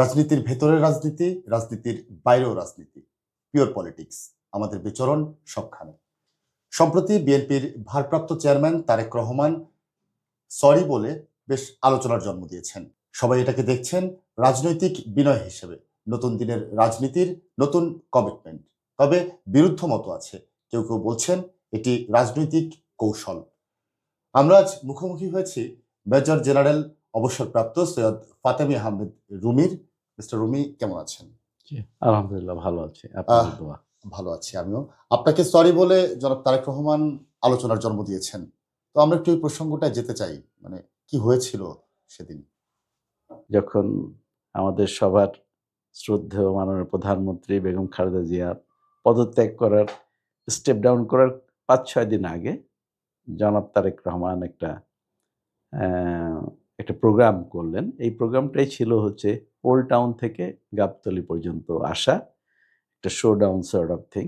রাজনীতির ভেতরের রাজনীতি, রাজনীতির বাইরেও রাজনীতি। পিওর পলিটিক্স আমাদের বিচরণ সবখানে। সম্প্রতি বিএনপির ভারপ্রাপ্ত চেয়ারম্যান তারেক রহমান সরি বলে বেশ আলোচনার জন্ম দিয়েছেন। সবাই এটাকে দেখছেন রাজনৈতিক বিনয় হিসেবে। নতুন দিনের রাজনীতির নতুন কমিটমেন্ট তবে বিরুদ্ধ মতো আছে। কেউ কেউ বলছেন এটি রাজনৈতিক কৌশল। আমরা আজ মুখোমুখি হয়েছি মেজর জেনারেল অবসরপ্রাপ্ত সৈয়দ ফাতেমি আহমেদ রুমির। মিস্টার রুমি কেমন আছেন? জি, আলহামদুলিল্লাহ ভালো আছি। আপনার আহ, দোয়া। ভালো আছি আমিও। আপনাকে সরি বলে জনাব তারেক রহমান আলোচনার জন্ম দিয়েছেন। তো আমরা একটু এই প্রসঙ্গটা যেতে চাই মানে কি হয়েছিল সেদিন? যখন আমাদের সবার শ্রদ্ধেয় মাননীয় প্রধানমন্ত্রী বেগম খালেদা জিয়া পদত্যাগ করার স্টেপ ডাউন করার পাঁচ ছয় দিন আগে জনাব তারেক রহমান একটা আহ, একটা প্রোগ্রাম করলেন। এই প্রোগ্রামটাই ছিল হচ্ছে ওল্ড টাউন থেকে গাবতলি পর্যন্ত আসা। একটা showdown sort of thing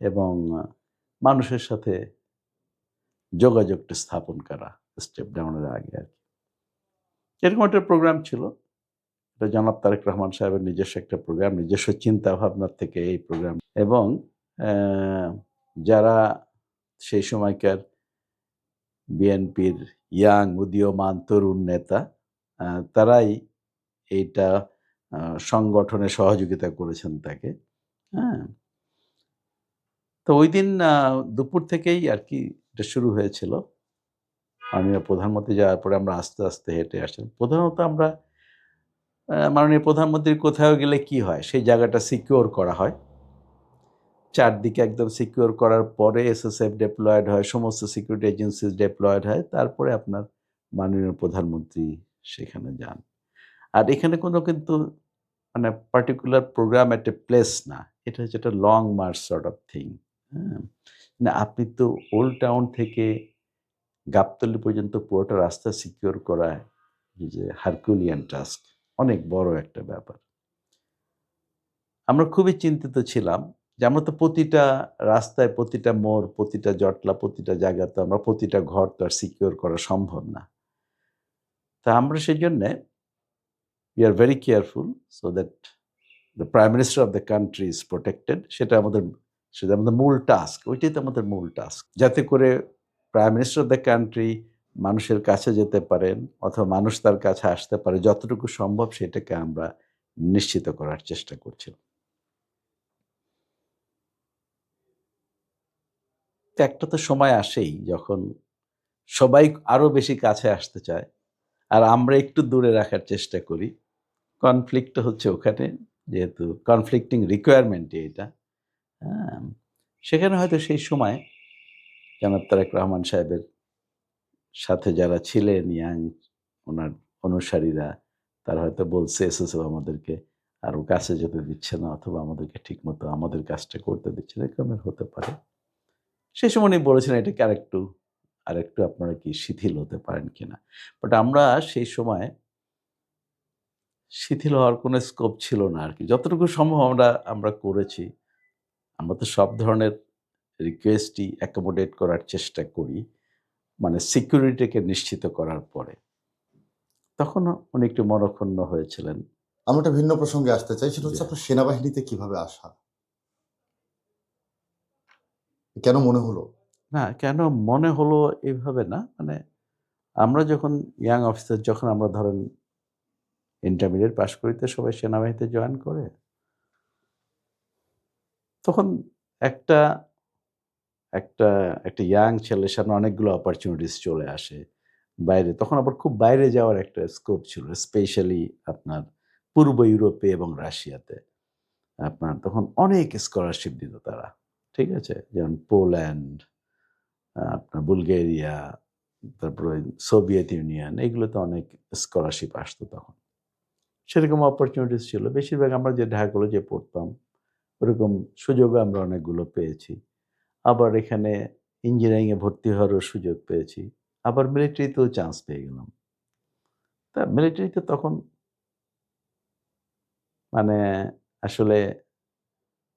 এবং মানুষের সাথে যোগাযোগটা স্থাপন করা স্টেপ ডাউনের আগে আর কি। এরকম একটা প্রোগ্রাম ছিল। এটা জনাব তারেক রহমান সাহেবের নিজস্ব একটা প্রোগ্রাম নিজস্ব চিন্তা ভাবনার থেকে এই প্রোগ্রাম এবং যারা সেই সময়কার বিএনপির ইয়াং উদীয়মান তরুণ নেতা তারাই এইটা সংগঠনে সহযোগিতা করেছেন তাকে হ্যাঁ। তো ওই দিন দুপুর থেকেই আর কি এটা শুরু হয়েছিল। মাননীয় প্রধানমন্ত্রী যাওয়ার পরে আমরা আস্তে আস্তে হেঁটে আসেন প্রধানত আমরা মাননীয় প্রধানমন্ত্রীর কোথাও গেলে কি হয়? সেই জায়গাটা সিকিওর করা হয়। চারদিকে একদম সিকিওর করার পরে এসএসএফ ডেপ্লয়েড হয়, সমস্ত সিকিউরিটি এজেন্সিস ডেপ্লয়েড হয়, তারপরে আপনার মাননীয় প্রধানমন্ত্রী সেখানে যান। আর এখানে কোনো কিন্তু মানে পার্টিকুলার প্রোগ্রাম একটা প্লেস না, এটা হচ্ছে একটা long march sort of thing হ্যাঁ? না আপনি তো ওল্ড টাউন থেকে গাবতলি পর্যন্ত পুরোটা রাস্তা সিকিওর করা যে হারকুলিয়ান টাস্ক অনেক বড় একটা ব্যাপার। আমরা খুবই চিন্তিত ছিলাম যে আমরা তো প্রতিটা রাস্তায়, প্রতিটা মোড়, প্রতিটা জটলা, প্রতিটা জায়গা তো আমরা প্রতিটা ঘর তো আর সিকিওর করা সম্ভব না। তা আমরা সেই জন্যে we are very careful so that the prime minister of the country is protected সেটা আমাদের সেটা আমাদের মূল টাস্ক ওইটাই তো আমাদের মূল টাস্ক যাতে করে prime minister of the country মানুষের কাছে যেতে পারেন অথবা মানুষ তার কাছে আসতে পারে, যতটুকু সম্ভব সেটাকে আমরা নিশ্চিত করার চেষ্টা করছি। তো একটা তো সময় আসেই যখন সবাই আরও বেশি কাছে আসতে চায়। আর আমরা একটু দূরে রাখার চেষ্টা করি। কনফ্লিক্ট হচ্ছে ওখানে, যেহেতু কনফ্লিক্টিং রিকোয়ারমেন্ট এটা। হ্যাঁ সেখানে হয়তো সেই সময় জনাব তারেক রহমান সাহেবের সাথে যারা ছিলেন ইয়াং, ওনার অনুসারীরা, তারা হয়তো বলছে এসএসএফ আমাদেরকে আরও কাছে যেতে দিচ্ছে না, অথবা আমাদেরকে ঠিকমতো আমাদের কাজটা করতে দিচ্ছে না। এরকমের হতে পারে। সেই সময় উনি বলেছিলেন এটাকে আর আরেকটু আরেকটু আপনারা কি শিথিল হতে পারেন কিনা বাট আমরা সেই সময় শিথিল হওয়ার কোনো স্কোপ ছিল না আর কি যতটুকু সম্ভব আমরা আমরা করেছি। আমরা তো সব ধরনের রিকোয়েস্টই অ্যাকোমোডেট করার চেষ্টা করি মানে সিকিউরিটিকে নিশ্চিত করার পরে। তখন উনি একটু মনক্ষুণ্ণ হয়েছিলেন। আমরা একটা ভিন্ন প্রসঙ্গে আসতে চাই সেটা হচ্ছে আপনার সেনাবাহিনীতে কীভাবে আসা? কেন মনে হলো? না, কেন মনে হলো এইভাবে না? মানে আমরা যখন ইয়াং অফিসার যখন আমরা ধরেন ইন্টারমিডিয়েট পাশ করিতে সবাই সেনাবাহিনীতে জয়েন করে। তখন একটা একটা একটা ইয়াং ছেলের সামনে অনেকগুলো অপরচুনিটিস চলে আসে বাইরে। তখন আবার খুব বাইরে যাওয়ার একটা স্কোপ ছিল স্পেশালি আপনার পূর্ব ইউরোপে এবং রাশিয়াতে। আপনার তখন অনেক স্কলারশিপ দিত তারা। ঠিক আছে? যেমন পোল্যান্ড আপনার বুলগেরিয়া, তারপরে সোভিয়েত ইউনিয়ন, এগুলোতে অনেক স্কলারশিপ আসতো তখন। সেরকম অপরচুনিটিস ছিল। বেশিরভাগ আমরা যে ঢাকা কলেজে পড়তাম, ওরকম সুযোগও আমরা অনেকগুলো পেয়েছি। আবার এখানে ইঞ্জিনিয়ারিংয়ে ভর্তি হওয়ারও সুযোগ পেয়েছি। আবার মিলিটারিতেও চান্স পেয়ে গেলাম। তা মিলিটারিতে তখন মানে আসলে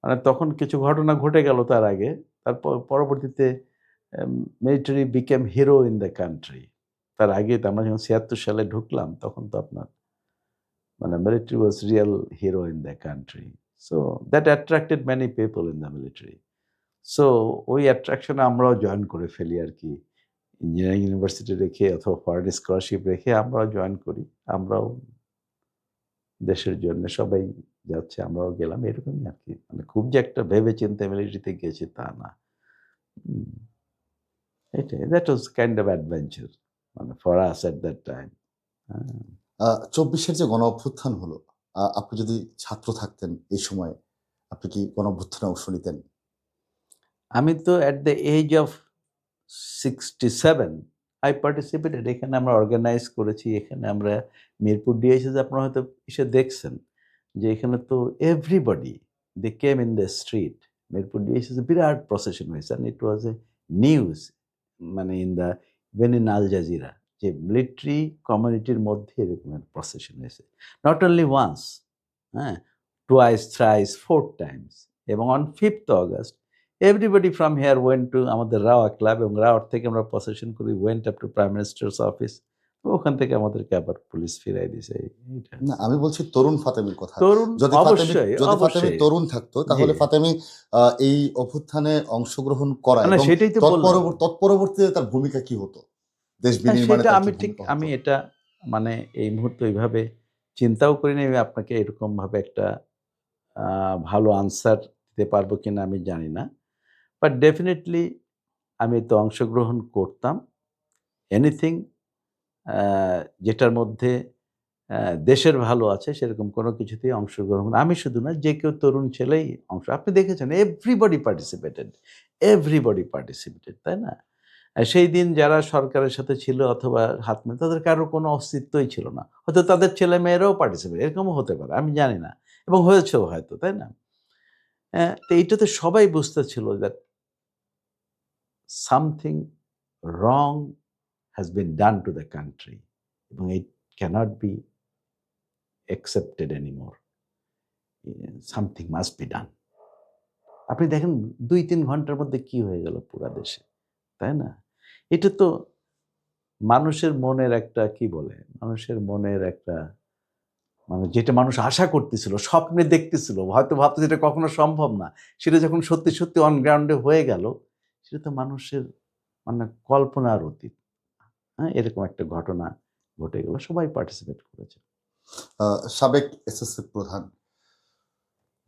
মানে তখন কিছু ঘটনা ঘটে গেল তার আগে। তারপর পরবর্তীতে military became hero in the country তার আগে তো আমরা যখন ছিয়াত্তর সালে ঢুকলাম, তখন তো আপনার মানে military was real hero in the country so that attracted many people in the military so ওই অ্যাট্রাকশনে আমরাও জয়েন করে ফেলি আর কি ইঞ্জিনিয়ারিং ইউনিভার্সিটি রেখে অথবা ফরেন স্কলারশিপ রেখে আমরাও জয়েন করি। আমরাও দেশের জন্য সবাই যাচ্ছে আমরাও গেলাম। এরকমই আর কি মানে খুব যে একটা ভেবে চিন্তে মিলিটারিতে গেছি তা না। এটাই। That was kind of adventure মানে for us at that time চব্বিশের যে গণ অভ্যুত্থান হলো আপনি যদি ছাত্র থাকতেন এই সময় আপনি কি গণ অভ্যুত্থানে অংশ নিতেন? আমি তো at the age of sixty seven I participated এখানে আমরা অর্গানাইজ করেছি। এখানে আমরা মিরপুর ডিএসএস আপনারা হয়তো এসে দেখছেন। যে এখানে তো everybody they came in the street Mirpur DSS Virat procession হয়েছে। And it was a news মানে in the even in Al Jazeera যে মিলিটারি কমিউনিটির মধ্যে এরকম প্রসেশন হয়েছে। নট অনলি ওয়ান্স হ্যাঁ টুয়াইস থ্রাইস ফোর টাইমস এবং on fifth August everybody from here went to আমাদের রাওয়া ক্লাব এবং রাওয়ার থেকে আমরা প্রসেশন করি। Went up to prime minister's office ওখান থেকে আমাদেরকে আবার পুলিশ ফিরাই দিছে না আমি বলছি তরুণ ফাতেমির কথা। তরুণ যদি ফাতেমি অবশ্যই যদি ফাতেমি তরুণ থাকতো তাহলে ফাতেমি এই অভ্যুত্থানে অংশগ্রহণ করা না সেটাই তো তৎপরবর্তীতে তার ভূমিকা কি হতো? দেশ বিনির্মাণে আমি ঠিক আমি এটা মানে এই মুহূর্তে ওইভাবে চিন্তাও করিনি আমি আপনাকে এরকম ভাবে একটা আহ, ভালো আনসার দিতে পারব কিনা আমি জানি না। বাট ডেফিনেটলি আমি তো অংশগ্রহণ করতাম। এনিথিং যেটার মধ্যে দেশের ভালো আছে, সেরকম কোনো কিছুতেই অংশগ্রহণ আমি শুধু না, যে কেউ তরুণ ছেলেই অংশ, আপনি দেখেছেন এভরিবডি পার্টিসিপেটেড এভরিবডি পার্টিসিপেটেড তাই না? সেই দিন যারা সরকারের সাথে ছিল অথবা হাত মেলে, তাদের কারও কোনো অস্তিত্বই ছিল না। হয়তো তাদের ছেলে মেয়েরাও পার্টিসিপেট এরকমও হতে পারে, আমি জানি না। এবং হয়েছেও হয়তো, তাই না? তো এইটাতে সবাই বুঝতে ছিল that something wrong has been done to the country এবং it cannot be accepted anymore something must be done আপনি দেখেন দুই তিন ঘণ্টার মধ্যে কি হয়ে গেল পুরা দেশে, তাই না? এটা তো মানুষের মনের একটা, কি বলে, মানুষের মনের একটা মানে যেটা মানুষ আশা করতেছিল, স্বপ্নে দেখতেছিল, হয়তো ভাবতো যেটা কখনো সম্ভব না, সেটা যখন সত্যি সত্যি অনগ্রাউন্ডে হয়ে গেল, সেটা তো মানুষের মানে কল্পনার অতীত। হ্যাঁ এরকম একটা ঘটনা ঘটে গেল সবাই পার্টিসিপেট করেছে। সাবেক এসএসএফ প্রধান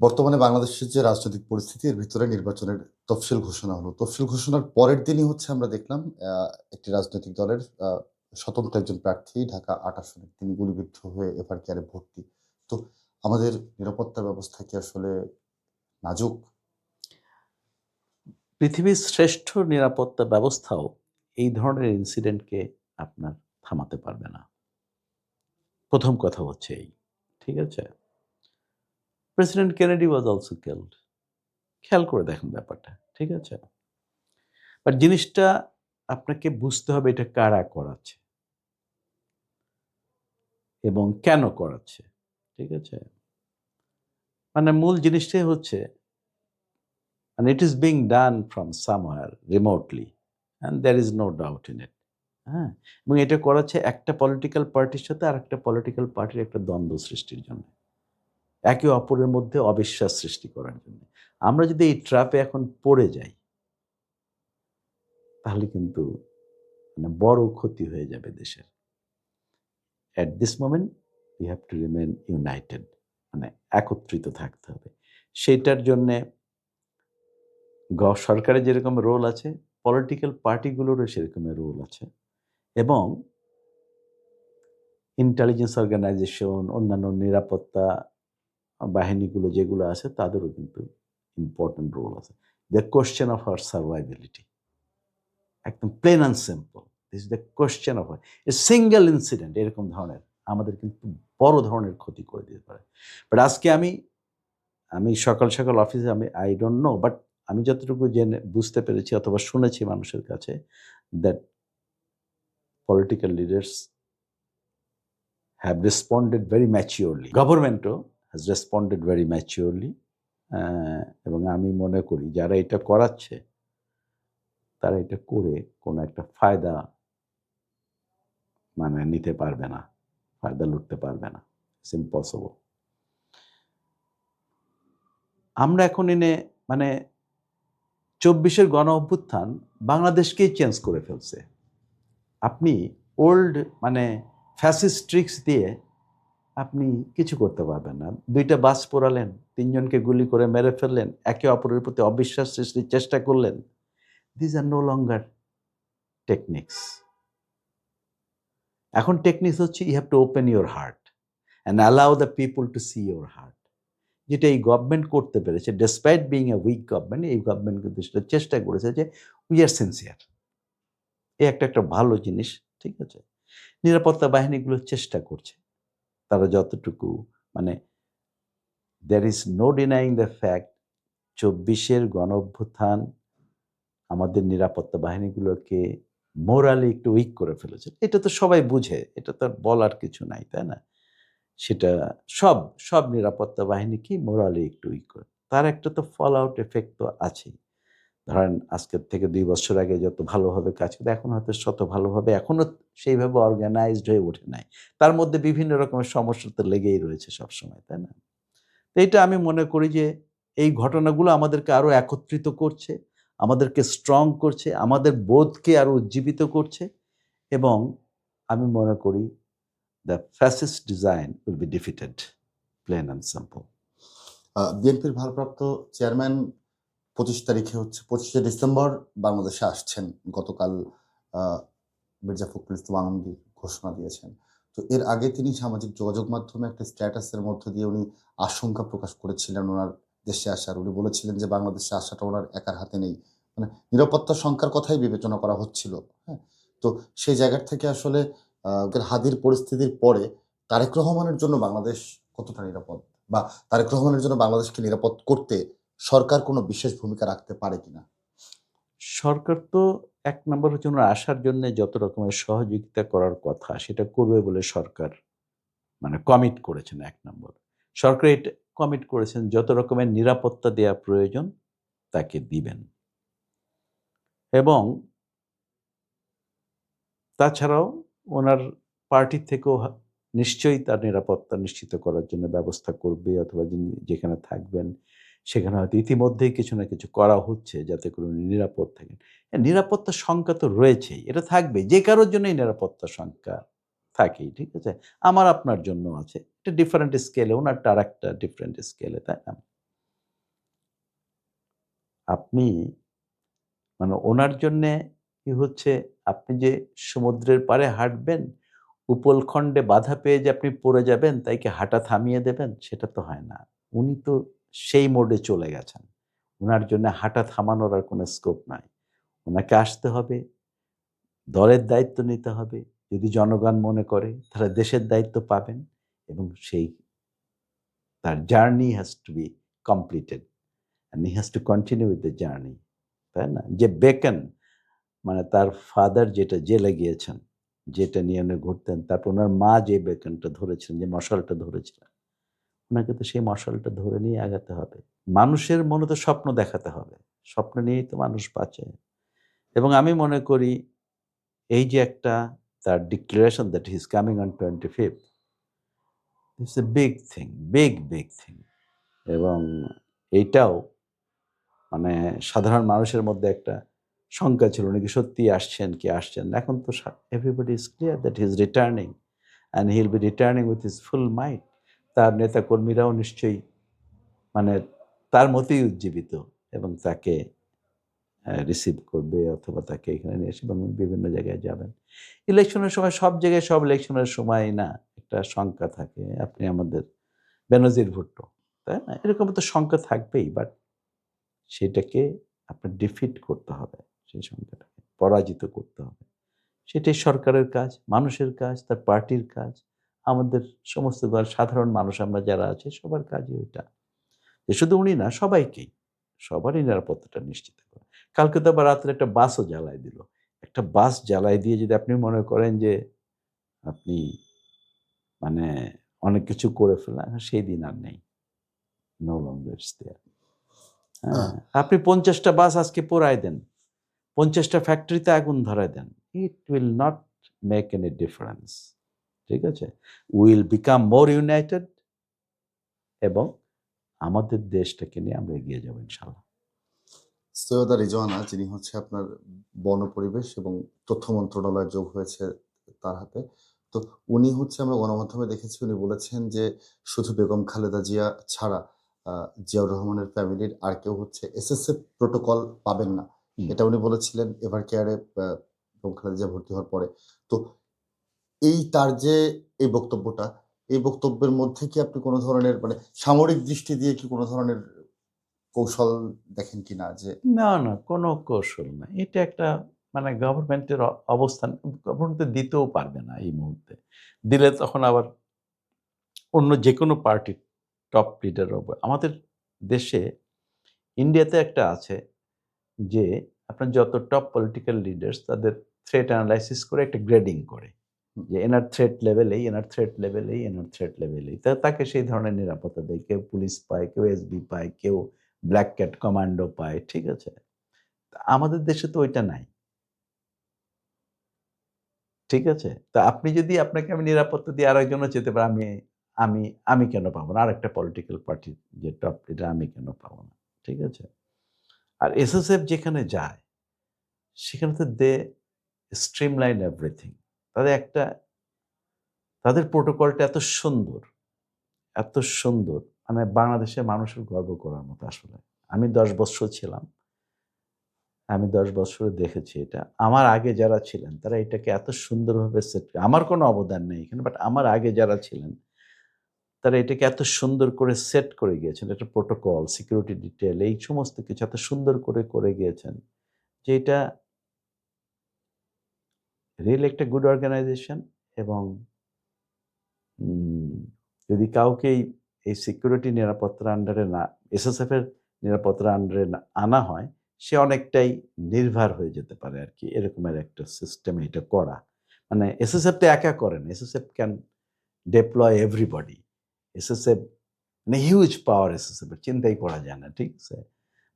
বর্তমানে বাংলাদেশের যে রাজনৈতিক পরিস্থিতি এর ভিতরে নির্বাচনের তফসিল ঘোষণা হলো। তফসিল ঘোষণার পরের দিনই হচ্ছে আমরা দেখলাম একটি রাজনৈতিক দলের স্বতন্ত্র একজন প্রার্থী ঢাকা আট আসনে তিনি গুলিবিদ্ধ হয়ে এফআর কেয়ারে ভর্তি। তো আমাদের নিরাপত্তা ব্যবস্থা কি আসলে নাজুক? পৃথিবীর শ্রেষ্ঠ নিরাপত্তা ব্যবস্থাও এই ধরনের ইনসিডেন্টকে আপনার থামাতে পারবে না। প্রথম কথা হচ্ছে এই, ঠিক আছে? President Kennedy was also killed খেয়াল করে দেখেন ব্যাপারটা, ঠিক আছে? বাট জিনিসটা আপনাকে বুঝতে হবে এটা কারা করাচ্ছে। এবং কেন করাচ্ছে, ঠিক আছে? মানে মূল জিনিসটাই হচ্ছে, and it is being done from somewhere remotely, and there is no doubt in it হ্যাঁ? এবং এটা করাচ্ছে একটা পলিটিক্যাল পার্টির সাথে আর একটা পলিটিক্যাল পার্টির একটা দ্বন্দ্ব সৃষ্টির জন্য। একে অপরের মধ্যে অবিশ্বাস সৃষ্টি করার জন্য। আমরা যদি এই ট্র্যাপে এখন পড়ে যাই, তাহলে কিন্তু মানে বড় ক্ষতি হয়ে যাবে দেশের। At this moment we have to remain united মানে একত্রিত থাকতে হবে। সেইটার জন্যে সরকারের যেরকম রোল আছে পলিটিক্যাল পার্টিগুলোরও সেরকমের রোল আছে। এবং ইন্টেলিজেন্স অর্গানাইজেশন অন্যান্য নিরাপত্তা বাহিনীগুলো যেগুলো আছে, তাদেরও কিন্তু ইম্পর্টেন্ট রোল আছে। The question of our survivability একদম plain and simple this the question of a single incident এরকম ধরনের। আমাদের কিন্তু বড় ধরনের ক্ষতি করে দিতে পারে। বাট আজকে আমি আমি সকাল সকাল অফিসে আমি আই ডোন্ট নো বাট আমি যতটুকু জেনে, বুঝতে পেরেছি অথবা শুনেছি মানুষের কাছে that political leaders have responded very maturely গভর্নমেন্টও has responded very maturely এবং আমি মনে করি যারা এটা করাচ্ছে, তারা এটা করে কোনো একটা ফায়দা মানে নিতে পারবে না, ফায়দা লুটতে পারবে না ইটস ইম্পসিবল আমরা এখন এনে মানে চব্বিশের গণ অভ্যুত্থান বাংলাদেশকেই চেঞ্জ করে ফেলছে। আপনি ওল্ড মানে ফ্যাসিস্ট ট্রিক্স দিয়ে আপনি কিছু করতে পারবেন না। দুইটা বাস পোড়ালেন, তিনজনকে গুলি করে মেরে ফেললেন, একে অপরের প্রতি অবিশ্বাস সৃষ্টির চেষ্টা করলেন। These are no longer techniques এখন টেকনিক্স হচ্ছে you have to open your heart and allow the people to see your heart যেটা এই গভর্নমেন্ট করতে পেরেছে despite being a weak government এই গভর্নমেন্ট কিন্তু সেটা চেষ্টা করেছে যে উই আর সিনসিয়ার এই একটা একটা ভালো জিনিস, ঠিক আছে? নিরাপত্তা বাহিনীগুলো চেষ্টা করছে। তারা যতটুকু মানে there is no denying the fact চব্বিশের গণ অভ্যুত্থান আমাদের নিরাপত্তা বাহিনীগুলোকে মোরালি একটু উইক করে ফেলেছে। এটা তো সবাই বুঝে, এটা তো আর বলার কিছু নাই, তাই না? সেটা সব সব নিরাপত্তা বাহিনীকেই মোরালি একটু উইক করে। তার একটা তো ফল আউট এফেক্ট তো আছেই। ধরেন আজকের থেকে দুই বছর আগে যত ভালোভাবে কাজ করে এখন হয়তো শত ভালোভাবে এখনও সেইভাবে অর্গানাইজড হয়ে ওঠে নাই। তার মধ্যে বিভিন্ন রকমের সমস্যা তো লেগেই রয়েছে সবসময়, তাই না? তো এটা আমি মনে করি যে এই ঘটনাগুলো আমাদেরকে আরও একত্রিত করছে, আমাদেরকে স্ট্রং করছে, আমাদের বোধকে আরও উজ্জীবিত করছে এবং আমি মনে করি the fascist design will be defeated plain and simple বিএনপির ভারপ্রাপ্ত চেয়ারম্যান পঁচিশ তারিখে হচ্ছে পঁচিশে ডিসেম্বর বাংলাদেশে আসছেন গতকাল মির্জা ফখরুল ইসলাম আলমগীর ঘোষণা দিয়েছেন। তো এর আগে তিনি সামাজিক যোগাযোগ মাধ্যমে একটা স্ট্যাটাসের মধ্য দিয়ে উনি আশঙ্কা প্রকাশ করেছিলেন ওনার দেশে আসার। উনি বলেছিলেন যে বাংলাদেশে আসাটা ওনার একার হাতে নেই। মানে নিরাপত্তা সংখ্যার কথাই বিবেচনা করা হচ্ছিল হ্যাঁ। তো সেই জায়গার থেকে আসলে হাদির পরিস্থিতির পরে তারেক রহমানের জন্য বাংলাদেশ কতটা নিরাপদ? বা তারেক রহমানের জন্য বাংলাদেশকে নিরাপদ করতে সরকার কোনো বিশেষ ভূমিকা রাখতে পারে কিনা? সরকার তো এক নম্বর হচ্ছে ওনার আসার জন্য যত রকমের সহযোগিতা করার কথা, সেটা করবে বলে সরকার মানে কমিট করেছেন এক নম্বর। সরকার এটা কমিট করেছেন যত রকমের নিরাপত্তা দেওয়া প্রয়োজন তাকে দিবেন। এবং তাছাড়াও ওনার পার্টি থেকেও নিশ্চয়ই তার নিরাপত্তা নিশ্চিত করার জন্য ব্যবস্থা করবে, অথবা যিনি যেখানে থাকবেন সেখানে হয়তো ইতিমধ্যেই কিছু না কিছু করা হচ্ছে যাতে করে উনি নিরাপদ থাকেন। হ্যাঁ, নিরাপত্তার সংখ্যা তো রয়েছেই এটা থাকবে যে কারোর জন্যই নিরাপত্তার সংখ্যা থাকেই ঠিক আছে? আমার আপনার জন্য আছে এটা ডিফারেন্ট স্কেলে ওনারটা আর একটা ডিফারেন্ট স্কেলে তাই না? আপনি মানে ওনার জন্যে কি হচ্ছে আপনি যে সমুদ্রের পাড়ে হাঁটবেন উপলখণ্ডে বাধা পেয়ে যে আপনি পড়ে যাবেন তাই কি হাঁটা থামিয়ে দেবেন? সেটা তো হয় না। উনি তো সেই মোডে চলে গেছেন। ওনার জন্য হাঁটা থামানোর আর কোনো স্কোপ নাই। ওনাকে আসতে হবে, দলের দায়িত্ব নিতে হবে। যদি জনগণ মনে করে, তাহলে দেশের দায়িত্ব পাবেন এবং সেই, তার journey has to be completed and he has to continue with the journey তাই না? যে বেকন মানে তার ফাদার যেটা জেলে গিয়েছেন, যেটা নিয়ে উনি ঘুরতেন, তারপর ওনার মা যে বেকনটা ধরেছিলেন, যে মশালটা ধরেছিলেন ওনাকে তো সেই মশালটা ধরে নিয়ে আগাতে হবে। মানুষের মনে তো স্বপ্ন দেখাতে হবে। স্বপ্ন নিয়েই তো মানুষ বাঁচে। এবং আমি মনে করি, এই যে একটা, তার declaration that he is coming on twenty fifth it's a big thing big big thing এবং এইটাও মানে সাধারণ মানুষের মধ্যে একটা শঙ্কা ছিল, উনি কি সত্যি আসছেন, কি আসছেন? এখন তো everybody is clear that he is returning and he will be returning with his full might তার নেতাকর্মীরাও নিশ্চয়ই মানে তার মতোই উজ্জীবিত এবং তাকে রিসিভ করবে অথবা তাকে এখানে নিয়ে এসে এবং বিভিন্ন জায়গায় যাবেন। ইলেকশনের সময় সব জায়গায় সব ইলেকশনের সময় না একটা শঙ্কা থাকে। আপনি আমাদের বেনজির ভুট্টো, তাই না? এরকম তো শঙ্কা থাকবেই বাট সেটাকে আপনার ডিফিট করতে হবে, সেই শঙ্কাটাকে পরাজিত করতে হবে। সেটাই সরকারের কাজ, মানুষের কাজ, তার পার্টির কাজ। আমাদের সমস্ত গা- সাধারণ মানুষ আমরা যারা আছে সবার কাজই ওইটা। যে শুধু উনি না সবাইকেই। সবারই নিরাপত্তাটা নিশ্চিত করে। কালকে তো আবার রাত্রে একটা বাসও জ্বালাই দিল। একটা বাস জ্বালাই দিয়ে যদি আপনি মনে করেন যে আপনি মানে অনেক কিছু করে ফেলেন সেই দিন আর নেই। নো লঙ্গার হ্যাঁ আপনি পঞ্চাশটা বাস আজকে পোড়ায় দেন। পঞ্চাশটা ফ্যাক্টরিতে আগুন ধরায় দেন। It will not make any difference ঠিক আছে? উইল বিকাম মোর ইউনাইটেড এবং আমাদের দেশটাকে নিয়ে আমরা এগিয়ে যাব ইনশাল্লাহ সৈয়দা রিজওয়ানা যিনি হচ্ছে আপনার বন পরিবেশ এবং তথ্য মন্ত্রণালয় যোগ হয়েছে তার হাতে। তো উনি হচ্ছে আমরা গণমাধ্যমে দেখেছি উনি বলেছেন যে শুধু বেগম খালেদা জিয়া ছাড়া আহ, জিয়াউর রহমানের ফ্যামিলির আর কেউ হচ্ছে এসএসএফ প্রোটোকল পাবেন না। এটা উনি বলেছিলেন এভার কেয়ারে বেগম খালেদা জিয়া ভর্তি হওয়ার পরে। তো এই তার যে এই বক্তব্যটা, এই বক্তব্যের মধ্যে কি আপনি কোনো ধরনের মানে সামরিক দৃষ্টি দিয়ে কি কোনো ধরনের কৌশল দেখেন কি না যে না না, কোনো কৌশল না। এটা একটা মানে গভর্নমেন্টের অবস্থান গভর্নমেন্ট দিতেও পারবে না এই মুহূর্তে। দিলে তখন আবার অন্য যে কোনো পার্টির টপ লিডার আমাদের দেশে ইন্ডিয়াতে একটা আছে যে আপনার যত টপ পলিটিক্যাল লিডার্স তাদের থ্রেট অ্যানালাইসিস করে একটা গ্রেডিং করে। যে এনার থ্রেট লেভেলেই এনার থ্রেট লেভেলেই এনার থ্রেট লেভেলেই তা তাকে সেই ধরনের নিরাপত্তা দেয়। কেউ পুলিশ পায়, কেউ এসবি পায়, কেউ ব্ল্যাক ক্যাট কমান্ডো পায়, ঠিক আছে? আমাদের দেশে তো ওইটা নাই। ঠিক আছে? তা আপনি যদি আপনাকে আমি নিরাপত্তা দিয়ে আরেকজনও যেতে পারি, আমি আমি আমি কেন পাবো না? আরেকটা পলিটিক্যাল পার্টির যে টপ লিডার আমি কেন পাবো না? ঠিক আছে? আর এসএসএফ যেখানে যায়, সেখানে তো দে স্ট্রিমলাইন এভরিথিং তাদের একটা, তাদের প্রোটোকলটা এত সুন্দর এত সুন্দর। মানে বাংলাদেশের মানুষের গর্ব করার মতো আসলে। আমি দশ বছর ছিলাম। আমি দশ বছরে দেখেছি এটা। আমার আগে যারা ছিলেন, তারা এটাকে এত সুন্দরভাবে সেট আমার কোনো অবদান নেই এখানে বাট আমার আগে যারা ছিলেন, তারা এটাকে এত সুন্দর করে সেট করে গিয়েছেন। একটা প্রোটোকল সিকিউরিটি ডিটেল এই সমস্ত কিছু এত সুন্দর করে করে গিয়েছেন যে এটা রিয়েল একটা গুড অর্গানাইজেশন এবং যদি কাউকে এই- সিকিউরিটি নিরাপত্তার আন্ডারে না এসএসএফ এর নিরাপত্তার আন্ডারে আনা হয়, সে অনেকটাই নির্ভর হয়ে যেতে পারে আর কি এরকমের একটা সিস্টেম এটা করা। মানে এসএসএফ তো একা করেন SSF can deploy everybody SSF মানে হিউজ পাওয়ার এসএসএফ এর, চিন্তাই করা যায় না, ঠিক আছে?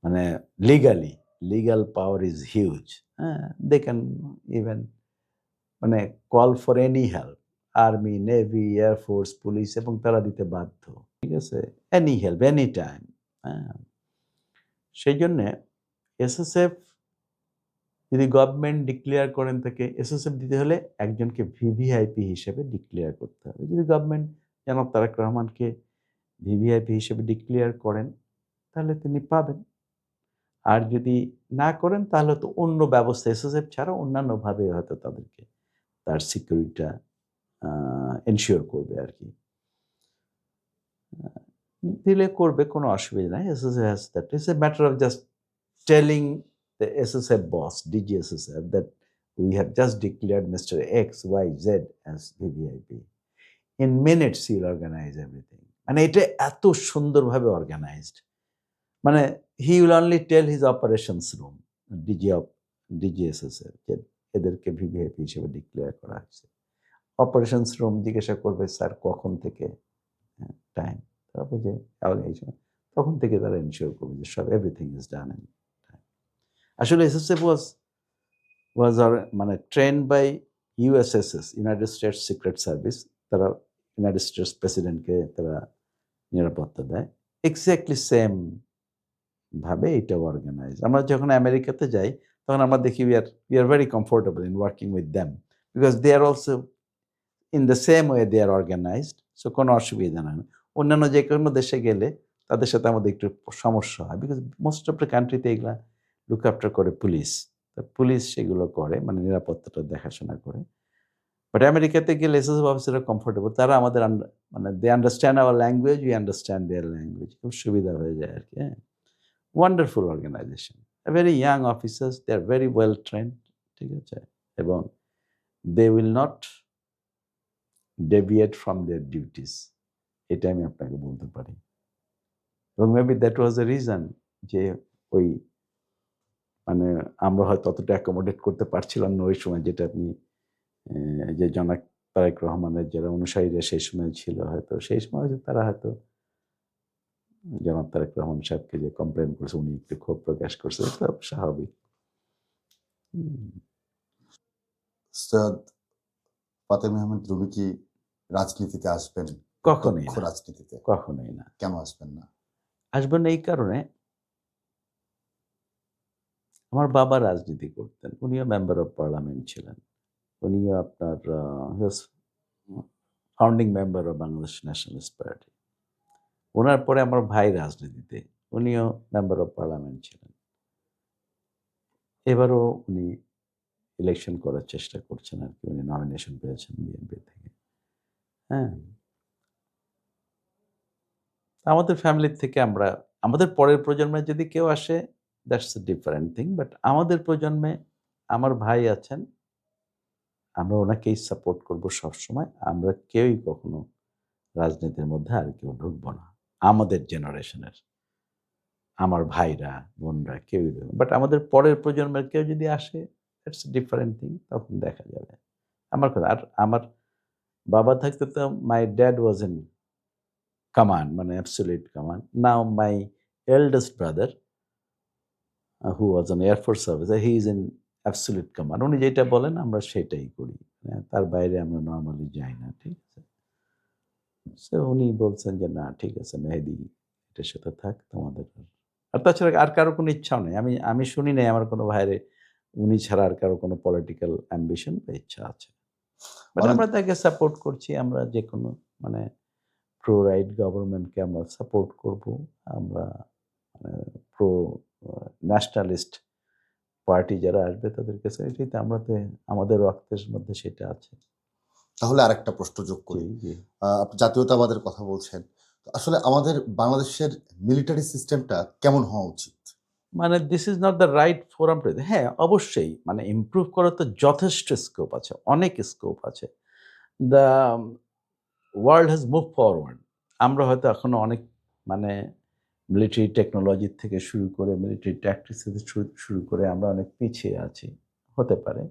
মানে legally legal power is huge হ্যাঁ? দে ক্যান ইভেন মানে call for any help army navy air force police এবং তারা দিতে বাধ্য, ঠিক আছে? এনি হেল্প এনি টাইম হ্যাঁ? সেই জন্যে এসএসএফ যদি গভর্নমেন্ট ডিক্লেয়ার করেন তাকে এসএসএফ দিতে হলে একজনকে ভিভিআইপি হিসেবে ডিক্লেয়ার করতে হবে। যদি গভর্নমেন্ট জনাব তারেক রহমানকে ভিভিআইপি হিসেবে ডিক্লেয়ার করেন, তাহলে তিনি পাবেন। আর যদি না করেন, তাহলে তো অন্য ব্যবস্থা এসএসএফ ছাড়া অন্যান্যভাবে হয়তো তাদেরকে তার সিকিউরিটিটা এনশিওর করবে আর কি দিলে করবে কোনো অসুবিধা নাই। SSF has that it's a matter of just telling the SSF boss DG SSF that we have just declared mister X Y Z as VVIP in minutes you'll organize everything মানে এটা এত সুন্দরভাবে অর্গানাইজড মানে he will only tell his operations room DG of ডিজিএসএসের যে এদেরকে VVIP হিসেবে declare করা হয়েছে। অপারেশনস রুম জিজ্ঞাসা করবে, স্যার, কখন থেকে? টাইম তারপর যে এই সময়। তখন থেকে তারা এনশিওর করবে যে সব এভরিথিং ইজ ডান ইন আসলে এসএসএফ ওয়াজ ওয়াজ আর মানে train by USSS United States Secret Service তারা ইউনাইটেড স্টেটস প্রেসিডেন্টকে তারা নিরাপত্তা দেয়। এক্স্যাক্টলি সেম ভাবে এটা অর্গানাইজ আমরা যখন আমেরিকাতে যাই তখন আমরা দেখি we are we are very comfortable in working with them because they are also in the same way they are organized so কোনো অসুবিধা না অন্যান্য যে কোনো দেশে গেলে তাদের সাথে আমাদের একটু সমস্যা হয় বিকজ মোস্ট অফ দ্য কান্ট্রিতে এগুলা লুক আফটার করে পুলিশ তো পুলিশ সেগুলো করে মানে নিরাপত্তাটা দেখাশোনা করে। বাট আমেরিকাতে গেলে এস এসএসএফ অফিসাররা কমফোর্টেবল তারা আমাদের মানে they understand our language we understand their language খুব সুবিধা হয়ে যায় আর কি হ্যাঁ। Wonderful organization very young officers they are very well trained ঠিক আছে? এবং they will not deviate from their duties এটা আমি আপনাকে বলতে পারি। এবং maybe that was the reason যে ওই মানে আমরা হয়তো অতটা অ্যাকোমোডেট করতে পারছিলাম না ওই সময় যেটা আপনি যে জনাক তারেক রহমানের যারা অনুসারীরা সেই সময় ছিল হয়তো, সেই সময় তারা হয়তো জনাব তারেক রহমান সাহেবকে যে কমপ্লেন করছে উনি একটু ক্ষোভ প্রকাশ করছে এটা স্বাভাবিক। সৈয়দ ফাতেম আহমেদ রুবি কি রাজনীতিতে আসবেন কখনোই রাজনীতিতে কখনোই না কেন আসবেন না আসবেন এই কারণে আমার বাবা রাজনীতি করতেন উনিও মেম্বার অফ পার্লামেন্ট ছিলেন উনিও আপনার founding member of Bangladesh Nationalist Party ওনার পরে আমার ভাই রাজনীতিতে, উনিও মেম্বার অফ পার্লামেন্ট ছিলেন। এবারও উনি ইলেকশন করার চেষ্টা করছেন আর কি, উনি নমিনেশন পেয়েছেন বিএনপি থেকে। হ্যাঁ। আমাদের ফ্যামিলির থেকে আমরা, আমাদের পরের প্রজন্মে যদি কেউ আসে that's a different thing but আমাদের প্রজন্মে আমার ভাই আছেন, আমরা ওনাকেই সাপোর্ট করব সবসময়, আমরা কেউই কখনো রাজনীতির মধ্যে আর কেউ ঢুকবো না। আমাদের জেনারেশনের। আমার ভাইরা বোনরা কেউই বাট আমাদের পরের প্রজন্মের কেউ যদি আসে ইটস ডিফারেন্ট থিং তখন দেখা যাবে। আমার কথা আর আমার বাবা থাকতে তো my dad was in command, মানে absolute command. Now my eldest brother who who was an Air Force officer, he is in absolute command. উনি যেটা বলেন আমরা সেটাই করি। হ্যাঁ, তার বাইরে আমরা নর্মালি যাই না ঠিক আছে? সো উনি বলছেন যে না ঠিক আছে মেহেদি এটার সাথে থাক তোমাদের আর- তাছাড়া আর কারও কোনো ইচ্ছাও নেই। আমি আমি শুনি নাই আমার কোনো ভাইরে উনি ছাড়া আর কারও কোনো পলিটিক্যাল অ্যাম্বিশন বা ইচ্ছা আছে। আমরা তাকে সাপোর্ট করছি আমরা যে কোনো মানে প্রো রাইট গভর্নমেন্টকে আমরা সাপোর্ট করব আমরা প্রো ন্যাশনালিস্ট পার্টি যারা আসবে তাদের কাছে এটাই আমরা তো আমাদের রক্তের মধ্যে সেটা আছে। তাহলে আরেকটা প্রশ্ন যোগ করি। আপনি জাতীয়তাবাদের কথা বলছেন। আসলে আমাদের বাংলাদেশের মিলিটারি সিস্টেমটা কেমন হওয়া উচিত? মানে this is not the right forum to হ্যাঁ অবশ্যই। মানে ইমপ্রুভ করার তো যথেষ্ট স্কোপ আছে অনেক স্কোপ আছে। The world has move forward আমরা হয়তো এখনও অনেক মানে মিলিটারি টেকনোলজি থেকে শুরু করে মিলিটারি ট্যাকটিক্স থেকে শুরু- শুরু করে আমরা অনেক পিছিয়ে আছি। হতে পারে।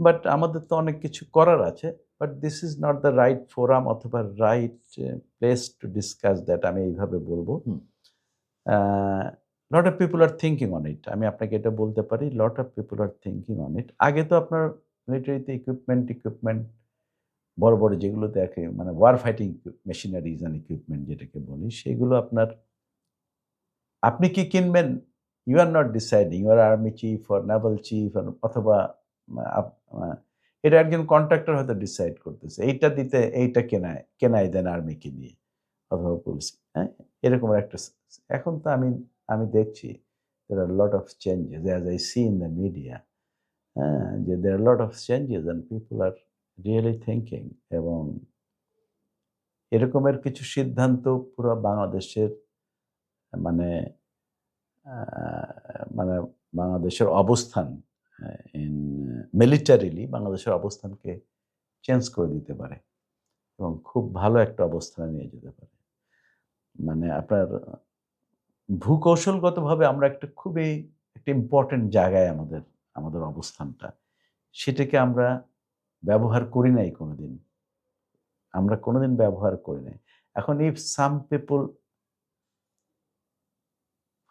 বাট আমাদের তো অনেক কিছু করার আছে। But this is not the right forum অথবা right place to discuss that আমি এইভাবে বলব। Lot of people are thinking on it আমি আপনাকে এটা বলতে পারি lot of people are thinking on it আগে তো আপনার মিলিটারিতে ইকুইপমেন্ট ইকুইপমেন্ট বড় বড় যেগুলো দেখে মানে war fighting machineries and equipment যেটাকে বলি সেগুলো আপনার আপনি কি কিনবেন? You are not deciding you are army chief or naval chief অথবা এটা একজন কন্ট্রাক্টর হয়তো ডিসাইড করতেছে, এইটা দিতে, এইটা কেনায় কেনাই দেন আর্মিকে নিয়ে অথবা পুলিশ হ্যাঁ? এরকম একটা এখন তো আমি আমি দেখছি are a lot of changes, as I see in the media হ্যাঁ? যে are a lot of changes and people are really thinking এবং এরকমের কিছু সিদ্ধান্ত পুরো বাংলাদেশের মানে মানে বাংলাদেশের অবস্থান ইন মিলিটারিলি বাংলাদেশের অবস্থানকে চেঞ্জ করে দিতে পারে এবং খুব ভালো একটা অবস্থানে নিয়ে যেতে পারে। মানে আপনার ভূকৌশলগতভাবে আমরা একটা খুবই একটা ইম্পর্টেন্ট জায়গায় আমাদের আমাদের অবস্থানটা। সেটাকে আমরা ব্যবহার করি নাই কোনোদিন। আমরা কোনোদিন ব্যবহার করি নাই। এখন if some people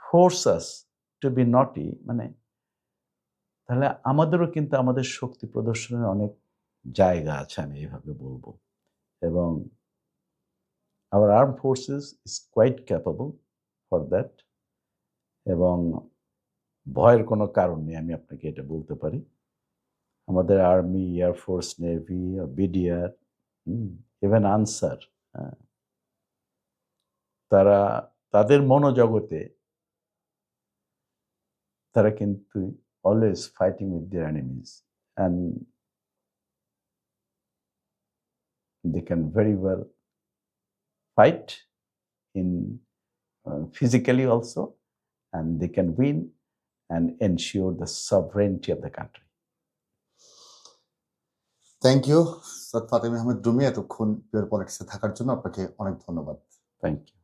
force us to be naughty মানে তাহলে আমাদেরও কিন্তু আমাদের শক্তি প্রদর্শনের অনেক জায়গা আছে, আমি এইভাবে বলব। এবং our arm forces is quite capable for that এবং ভয়ের কোনো কারণ নেই, আমি আপনাকে এটা বলতে পারি। আমাদের army air force navy BDR even Ansar তারা, তাদের মনোজগতে তারা কিন্তু always fighting with their enemies and they can very well fight in uh, physically also and they can win and ensure the sovereignty of the country thank you Syed Fatem Ahmed Rumi এতক্ষণ pure পলিটিক্সে থাকার জন্য আপনাকে অনেক ধন্যবাদ thank you